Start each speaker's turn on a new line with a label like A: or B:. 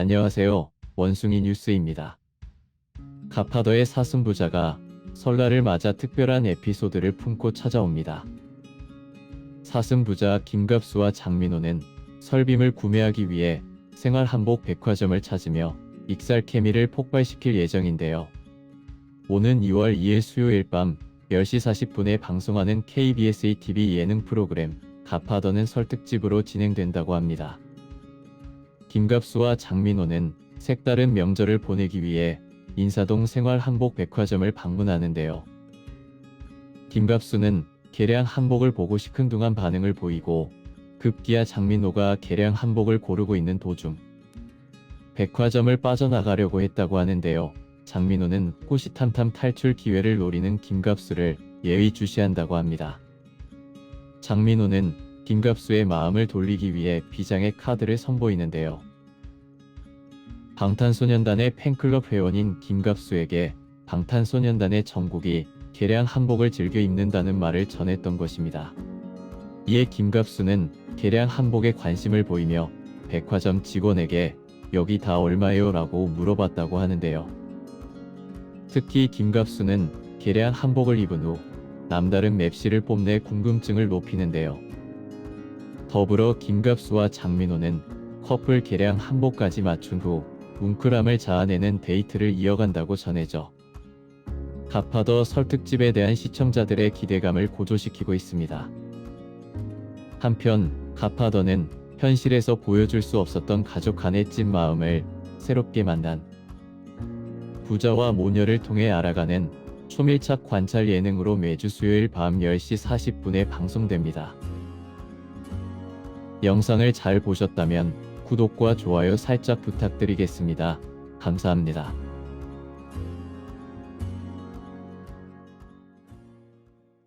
A: 안녕하세요. 원숭이 뉴스입니다. 가파더의 사슴부자가 설날을 맞아 특별한 에피소드를 품고 찾아옵니다. 사슴부자 김갑수와 장민호는 설빔을 구매하기 위해 생활 한복 백화점을 찾으며 익살 케미를 폭발시킬 예정인데요. 오는 2월 2일 수요일 밤 10시 40분에 방송하는 KBS TV 예능 프로그램 가파더는 설특집으로 진행된다고 합니다. 김갑수와 장민호는 색다른 명절을 보내기 위해 인사동 생활 한복 백화점을 방문하는데요. 김갑수는 개량 한복을 보고 시큰둥한 반응을 보이고 급기야 장민호가 개량 한복을 고르고 있는 도중 백화점을 빠져나가려고 했다고 하는데요. 장민호는 호시탐탐 탈출 기회를 노리는 김갑수를 예의주시한다고 합니다. 장민호는 김갑수의 마음을 돌리기 위해 비장의 카드를 선보이는데요. 방탄소년단의 팬클럽 회원인 김갑수에게 방탄소년단의 정국이 개량 한복을 즐겨 입는다는 말을 전했던 것입니다. 이에 김갑수는 개량 한복에 관심을 보이며 백화점 직원에게 여기 다 얼마예요? 라고 물어봤다고 하는데요. 특히 김갑수는 개량 한복을 입은 후 남다른 맵시를 뽐내 궁금증을 높이는데요. 더불어 김갑수와 장민호는 커플 개량 한복까지 맞춘 후 뭉클함을 자아내는 데이트를 이어간다고 전해져 가파더 설특집에 대한 시청자들의 기대감을 고조시키고 있습니다. 한편 가파더는 현실에서 보여줄 수 없었던 가족 간의 찐 마음을 새롭게 만난 부자와 모녀를 통해 알아가는 초밀착 관찰 예능으로 매주 수요일 밤 10시 40분에 방송됩니다. 영상을 잘 보셨다면 구독과 좋아요 살짝 부탁드리겠습니다. 감사합니다.